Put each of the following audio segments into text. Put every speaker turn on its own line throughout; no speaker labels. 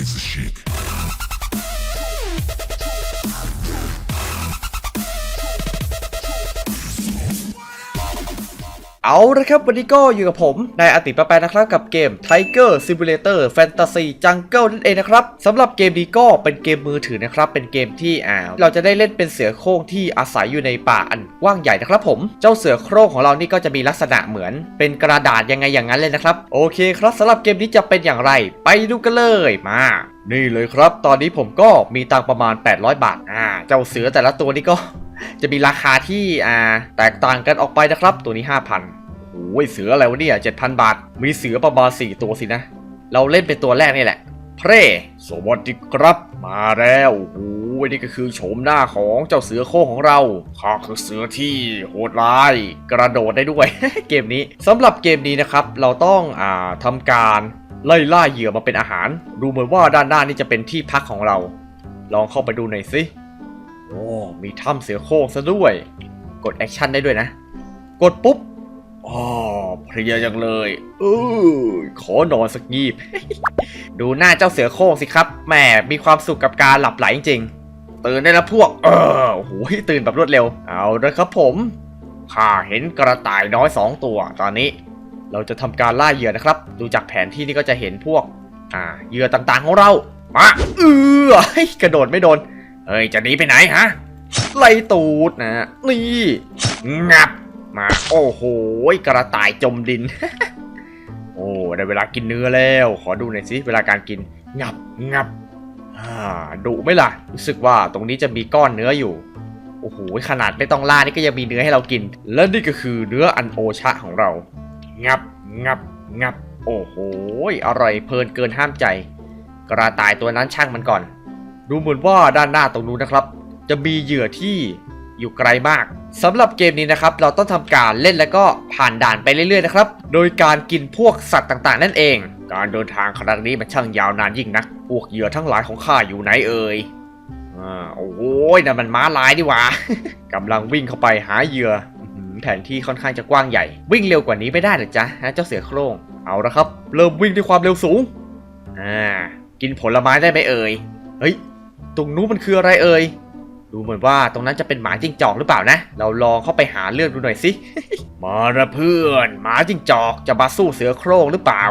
It's a shit.
เอาละครับวันนี้ก็อยู่กับผมนายอติปะแปนะครับกับเกม Tiger Simulator Fantasy Jungle นั่นเองนะครับสำหรับเกมนี้ก็เป็นเกมมือถือนะครับ เป็นเกมที่อ่าเราจะได้เล่นเป็นเสือโคร่งที่อาศัยอยู่ในป่าอันกว้างใหญ่นะครับผมเจ้าเสือโคร่งของเรานี่ก็จะมีลักษณะเหมือน เป็นกระดาษยังไงอย่างนั้นเลยนะครับ โอเคครับสำหรับเกมนี้จะเป็นอย่างไร ไปดูกันเลยมานี่เลยครับ ตอนนี้ผมก็มีตังประมาณ 800 บาทอ่าเจ้าเสือแต่ละตัวนี่ก็ จะมีราคาที่อ่าแตกต่างกันออกไปนะครับ ตัวนี้ 5,000โอ้ยเสืออะไรวะเนี่ย7,000 บาท มีเสือประมาณ4ตัวสินะ เราเล่นเป็นตัวแรกนี่แหละ เพรสวัสดีครับ มาแล้วโอ้โหนี่ก็คือโฉมหน้าของเจ้าเสือโคร่งของเราข้าคือเสือที่โหดร้าย กระโดดได้ด้วย เกมนี้สำหรับเกมนี้นะครับ เราต้องอ่าทำการไล่ล่าเหยื่อมาเป็นอาหาร ดูเหมือนว่าด้านหน้านี่จะเป็นที่พักของเรา ลองเข้าไปดูหน่อยสิ โอ้มีถ้ำเสือโคร่งซะด้วย กดแอคชั่นได้ด้วยนะ กดปุ๊บอ๋อเพลียจังเลยเออขอนอนสักงีบ ดูหน้าเจ้าเสือโคร่งสิครับแหมมีความสุขกับการหลับไหลจริงๆตื่นได้แล้วพวก เออโอ้โหตื่นแบบรวดเร็ว เอาละครับผมข้าเห็นกระต่ายน้อยสองตัว ตอนนี้ เราจะทำการล่าเหยื่อนะครับ ดูจากแผนที่นี่ก็จะเห็นพวก อ่าเหยื่อต่างๆของเรามาเออกระโดดไม่โดน เฮ้ยจะหนีไปไหนฮะ ไล่ตูดนะนี่งับมาโอ้โหกระต่ายจมดิน โอ้ได้เวลากินเนื้อแล้ว ขอดูหน่อยสิเวลาการกินงับงับอ่าดุไหมล่ะ รู้สึกว่าตรงนี้จะมีก้อนเนื้ออยู่ โอ้โหขนาดไม่ต้องล่านี่ก็ยังมีเนื้อให้เรากิน และนี่ก็คือเนื้ออันโอชะของเรา งับงับงับ โอ้โหอร่อยเพลินเกินห้ามใจ กระต่ายตัวนั้นช่างมันก่อน ดูเหมือนว่าด้านหน้าตรงนู้นนะครับ จะมีเหยื่อที่อยู่ไกลมากสำหรับเกมนี้นะครับ เราต้องทำการเล่นแล้วก็ผ่านด่านไปเรื่อยๆนะครับ โดยการกินพวกสัตว์ต่างๆ นั่นเอง การเดินทางครั้งนี้มันช่างยาวนานยิ่งนัก พวกเหยื่อทั้งหลายของข้าอยู่ไหนเอ่ยอ่าโอ้โหนั่นมันม้าลายดีหว่ากำลังวิ่งเข้าไปหาเหยื่อแผนที่ค่อนข้างจะกว้างใหญ่ วิ่งเร็วกว่านี้ไม่ได้หรอจ๊ะฮะเจ้าเสือโคร่งเอาละครับ เริ่มวิ่งด้วยความเร็วสูงอ่ากินผลไม้ได้ไหมเอ่ยเฮ้ย ตรงนู้นมันคืออะไรเอ่ย ดูเหมือนว่าตรงนั้นจะเป็นหมาจิ้งจอกหรือเปล่านะ เราลองเข้าไปหาเรื่องดูหน่อยสิ มาละเพื่อน หมาจิ้งจอกจะมาสู้เสือโคร่งหรือเปล่า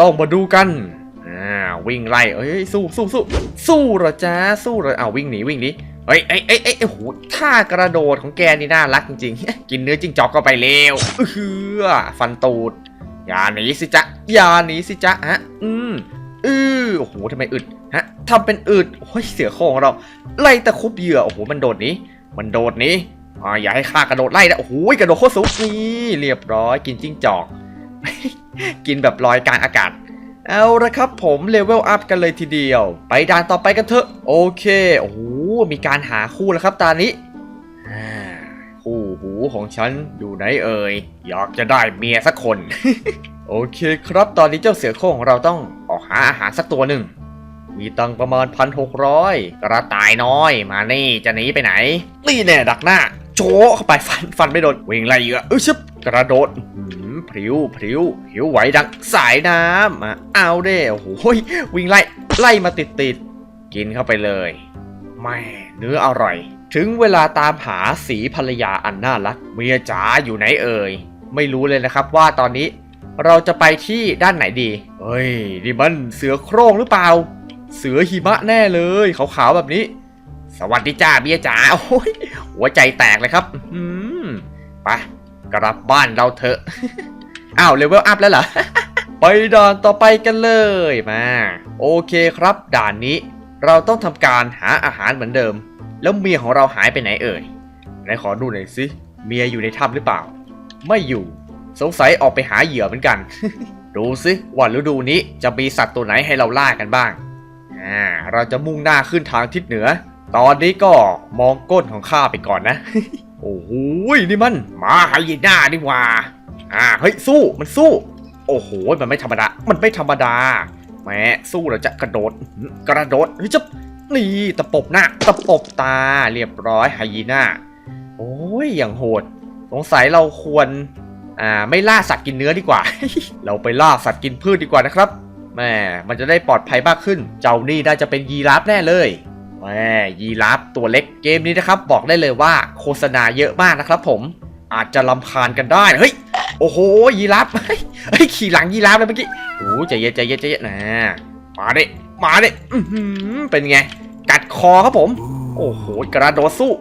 ต้องมาดูกัน อ่าวิ่งไล่ เอ้ยสู้สู้สู้สู้เหรอจ๊ะสู้เหรออ้าววิ่งหนีวิ่งหนีเฮ้ยเอ้ยเอ้ยเอ้ยโอ้โหท่ากระโดดของแกนี่น่ารักจริงๆ กินเนื้อจิ้งจอกก็ไปเร็วเออฟันตูด อย่าหนีสิจ๊ะอย่าหนีสิจ๊ะฮะ อืม อือโอ้โหทำไมอึดฮะทำเป็นอึดโอ้ยเสือโคร่งของเรา ไล่ตะคุบเหยื่อโอ้โหมันโดดนี้มันโดดนี้อ่าอย่าให้ข้ากระโดดไล่นะโอ้โหกระโดดโคตรสูงนี่เรียบร้อยกินจิ้งจอก กินแบบลอยกลางอากาศเอาละครับผมเลเวลอัพกันเลยทีเดียว ไปด่านต่อไปกันเถอะโอเคโอ้โหมีการหาคู่แล้วครับตอนนี้อ่าคู่หูของฉันอยู่ไหนเอ่ยอยากจะได้เมียสักคน โอเคครับตอนนี้เจ้าเสือโคร่งของเราต้องาอาหารสักตัวหนึ่ง มีตังประมาณพันหกร้อยกระต่ายน้อยมานี่จะหนีไปไหน นี่แน่ดักหน้า โจเข้าไปฟันฟันไม่โดนวิ่งไล่เยอเออชึบกระโดดอื้อหือพริ้วพริ้วหิวไหวดังสายน้ำมาเอาเด้โอ้โหยวิ่งไล่ไล่มาติดติดกินเข้าไปเลยแม่เนื้ออร่อย ถึงเวลาตามหาสีภรรยาอันน่ารักเมียจ๋าอยู่ไหนเอ่ยไม่รู้เลยนะครับว่าตอนนี้เราจะไปที่ด้านไหนดี เฮ้ยนี่มันเสือโคร่งหรือเปล่า เสือหิมะแน่เลยขาวๆแบบนี้ สวัสดีจ้าเบียจ๋าโอ้ยหัวใจแตกเลยครับอืมไปกลับบ้านเราเถอะอ้าวเลเวลอัพแล้วเหรอไปด่านต่อไปกันเลยมาโอเคครับ ด่านนี้เราต้องทำการหาอาหารเหมือนเดิม แล้วเมียของเราหายไปไหนเอ่ยไหนขอดูหน่อยสิเมียอยู่ในถ้ำหรือเปล่า ไม่อยู่ สงสัยออกไปหาเหยื่อเหมือนกัน ดูสิว่าฤดูนี้จะมีสัตว์ตัวไหนให้เราล่ากันบ้าง อ่า เราจะมุ่งหน้าขึ้นทางทิศเหนือ ตอนนี้ก็มองก้นของข้าไปก่อนนะ โอ้โหนี่มันมาไฮยีน่านี่ว่า อ่า เฮ้ย สู้ มันสู้ โอ้โห มันไม่ธรรมดา มันไม่ธรรมดาแหมสู้เราจะกระโดด กระโดดเฮ้ยจะนี่ตะปบหน้า ตะปบตา เรียบร้อยไฮยีน่า โอ้ย อย่างโหด สงสัยเราควร อ่าไม่ล่าสัตว์กินเนื้อดีกว่า เราไปล่าสัตว์กินพืชดีกว่านะครับแม่มันจะได้ปลอดภัยมากขึ้น เจ้านี่น่าจะเป็นยีราฟแน่เลยแม่ยีราฟตัวเล็กเกมนี้นะครับ บอกได้เลยว่าโฆษณาเยอะมากนะครับ ผมอาจจะลำคาญกันได้เฮ้ยโอ้โหยีราฟเฮ้ยขี่หลังยีราฟเลยเมื่อกี้โอ้ใจเย็นใจเย็นใจเย็นนะมาดิมาดิอื้อหือเป็นไง กัดคอครับผม โอ้โหกระโดดสู้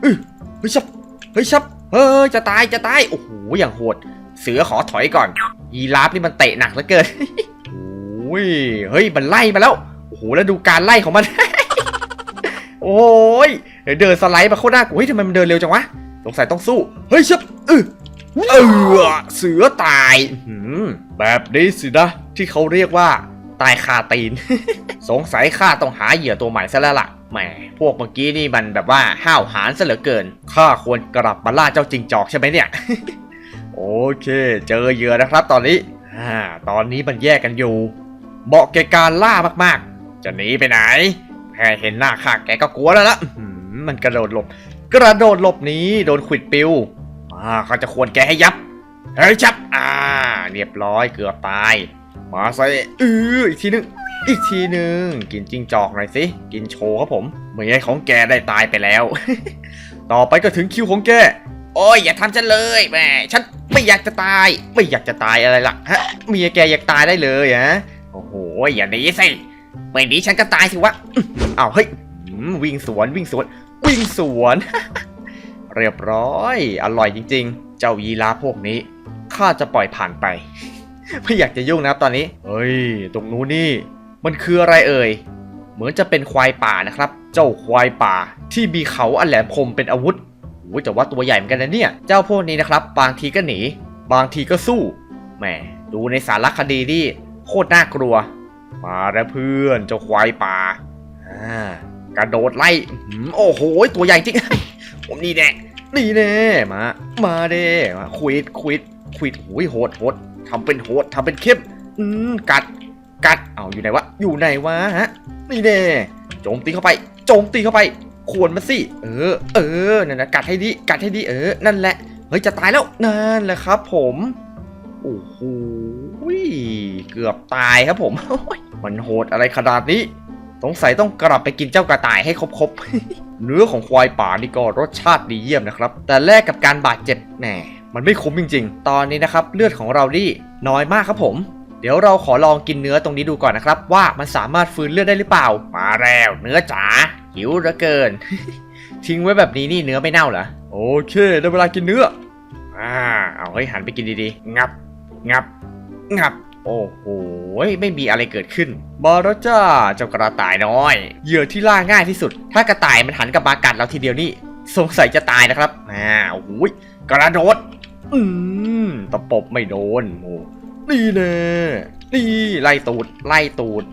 เฮ้ยชับเฮ้ยชับ เฮ้ยจะตายจะตายโอ้โหอย่างโหด เสือขอถอยก่อนยีราฟนี่มันเตะหนักเหลือเกินโอ้ยเฮ้ยมันไล่มาแล้วโอ้โหแล้วดูการไล่ของมัน โอ้ยเดินสไลด์มาโคตรน่ากลัวเฮ้ยทำไมมันเดินเร็วจังวะสงสัยต้องสู้เฮ้ยชับเออเออเสือตายแบบนี้สินะที่เขาเรียกว่า ตายคาตีน สงสัยข้าต้องหาเหยื่อตัวใหม่ซะแล้วล่ะแหมพวกเมื่อกี้นี่มันแบบว่าห้าวหาญซะเหลือเกินข้าควรกลับมาล่าเจ้าจิงจอกใช่ไหมเนี่ย โอเค เจอเหยื่อนะครับ ตอนนี้อ่าตอนนี้มันแยกกันอยู่ เหมาะแก่การล่ามากๆ จะหนีไปไหนแค่เห็นหน้าข้าแกก็กลัวแล้วละมันกระโดดหลบ กระโดดหลบหนี้โดนขวิดปิวอ่าเขาจะควรแกให้ยับเฮ้ยจับ อ่า เรียบร้อยเกือบตาย มาใส่เอออีกทีนึง อีกทีนึง กินจิงจอกหน่อยสิ กินโชว์ครับผมเมียของแกได้ตายไปแล้ว ต่อไปก็ถึงคิวของแก โอ้ยอย่าทำฉันเลยแหมฉันไม่อยากจะตาย ไม่อยากจะตายอะไรล่ะฮะเมียแกอยากตายได้เลยฮะโอ้โหอย่าหนีสิไม่หนีฉันก็ตายสิวะอื้อาวเฮ้ยวิ่งสวนวิ่งสวน วิ่งสวน เรียบร้อย อร่อยจริง ๆ เจ้ายีราพวกนี้ข้าจะปล่อยผ่านไป ไม่อยากจะยุ่งนะครับตอนนี้ เฮ้ย ตรงนู้นนี่ มันคืออะไรเอ่ย เหมือนจะเป็นควายป่านะครับ เจ้าควายป่า ที่มีเขาอันแหลมคมเป็นอาวุธโอ้ยแต่ว่าตัวใหญ่เหมือนกันนะเนี่ย เจ้าพวกนี้นะครับ บางทีก็หนี บางทีก็สู้ แหม ดูในสารคดีนี่โคตรน่ากลัว มาแล้วเพื่อน เจ้าควายป่า อ่ากระโดดไล่โอ้โห ตัวใหญ่จริง ผมนี่แน่นี่แน่ มา มาเด้มาควิดควิดควิดโอ้ยโหดโหด ทำเป็นโหดทำเป็นเข้ม อืมกัด กัด เอาอยู่ไหนวะ อยู่ไหนวะฮะ นี่แน่โจมตีเข้าไป โจมตีเข้าไปควรมาสิ เออ เออ นั่นนะกัดให้ดี กัดให้ดี เออ นั่นแหละ เฮ้ย จะตายแล้ว นั่นแหละครับผม โอ้โห เกือบตายครับผม มันโหดอะไรขนาดนี้สงสัยต้องกลับไปกินเจ้ากระต่ายให้ครบๆ เนื้อของควายป่านี่ก็รสชาติดีเยี่ยมนะครับ แต่แลกกับการบาดเจ็บแหม มันไม่คุ้มจริง ๆ ตอนนี้นะครับเลือดของเรานี่น้อยมากครับผม เดี๋ยวเราขอลองกินเนื้อตรงนี้ดูก่อนนะครับ ว่ามันสามารถฟื้นเลือดได้หรือเปล่า มาแล้วเนื้อจ๋าหิวเหลือเกิน ทิ้งไว้แบบนี้นี่เนื้อไม่เน่าเหรอโอเคได้เวลากินเนื้ออ่าเอาเฮ้ยหันไปกินดีๆ งับ งับ งับ โอ้โห ไม่มีอะไรเกิดขึ้นมาแล้วจ้าเจ้ากระต่ายน้อย เหยื่อที่ล่าง่ายที่สุด ถ้ากระต่ายมันหันกลับมากัดเราทีเดียวนี่ สงสัยจะตายนะครับ อ่าโอ้โหกระโดด อืมตะปบไม่โดนโอ้นี่แน่นี่ไล่ตูด ไล่ตูด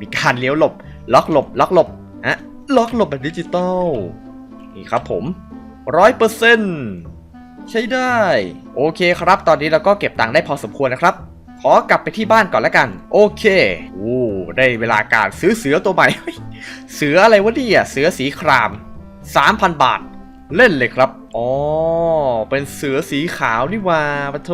มีการเลี้ยวหลบ ล็อกหลบ ล็อกหลบฮะล็อกหลบแบบดิจิตอล นี่ครับผมร้อยเปอร์เซ็นต์ใช้ได้ โอเคครับ ตอนนี้เราก็เก็บตังค์ได้พอสมควรนะครับ ขอกลับไปที่บ้านก่อนแล้วกัน โอเคโอ้ได้เวลาการซื้อเสือตัวใหม่เฮ้ยเสืออะไรวะเนี่ย เสือสีคราม 3,000 บาท เล่นเลยครับ อ๋อ เป็นเสือสีขาวนี่ว่าปะโท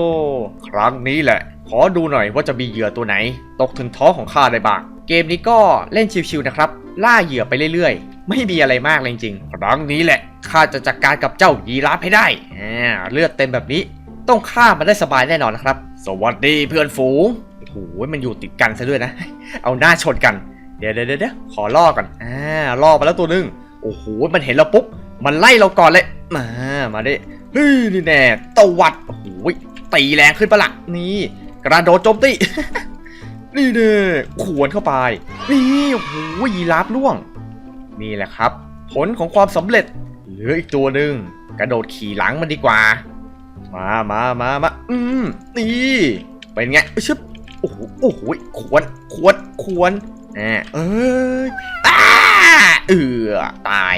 ครั้งนี้แหละ ขอดูหน่อยว่าจะมีเหยื่อตัวไหน ตกถึงท้องของข้าได้บ้าง เกมนี้ก็เล่นชิวๆนะครับ ล่าเหยื่อไปเรื่อยๆ ไม่มีอะไรมากเลยจริงครั้งนี้แหละ ข้าจะจัดการกับเจ้ายีราฟให้ได้อ่าเลือดเต็มแบบนี้ ต้องฆ่ามันได้สบายแน่นอนนะครับ สวัสดีเพื่อนฝูงโอ้โหมันอยู่ติดกันซะด้วยนะ เอาหน้าชนกัน เดี๋ยวเดี๋ยวเดี๋ยวขอล่อก่อนอ่าล่อมาแล้วตัวหนึง โอ้โห มันเห็นเราปุ๊บ มันไล่เราก่อนเลย มา มาดิเฮ้ยนี่แน่ตวัด โอ้โหตีแรงขึ้นปะละ่ะนี่ กระโดดโจมตี นี่เน่ขวนเข้าไป นี่โอ้โหยีราฟล่วง นี่แหละครับ ผลของความสำเร็จ เหลืออีกตัวหนึ่งกระโดดขี่หลังมันดีกว่า มามามามาอืมนี่เป็นไงชึบโอ้โหโอ้โหควรควรควรอ่าเอ้ยอ้าเอือตาย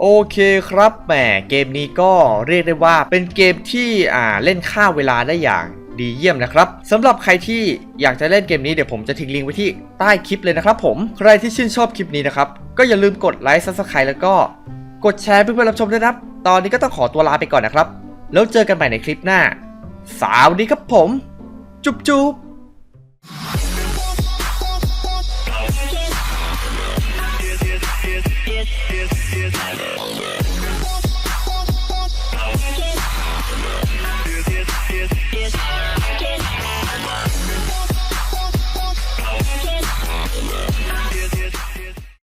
โอเคครับแหมเกมนี้ก็เรียกได้ว่าเป็นเกมที่อ่าเล่นค่าเวลาได้อย่างดีเยี่ยมนะครับสำหรับใครที่อยากจะเล่นเกมนี้เดี๋ยวผมจะทิ้งลิงก์ไว้ที่ใต้คลิปเลยนะครับผมใครที่ชื่นชอบคลิปนี้นะครับก็อย่าลืมกดไลค์ซับสไครต์แล้วก็กดแชร์เพื่อๆรับชมด้วยนะครับ ตอนนี้ก็ต้องขอตัวลาไปก่อนนะครับ แล้วเจอกันใหม่ในคลิปหน้า สวัสดีครับผม จุ๊บจุ๊บ
is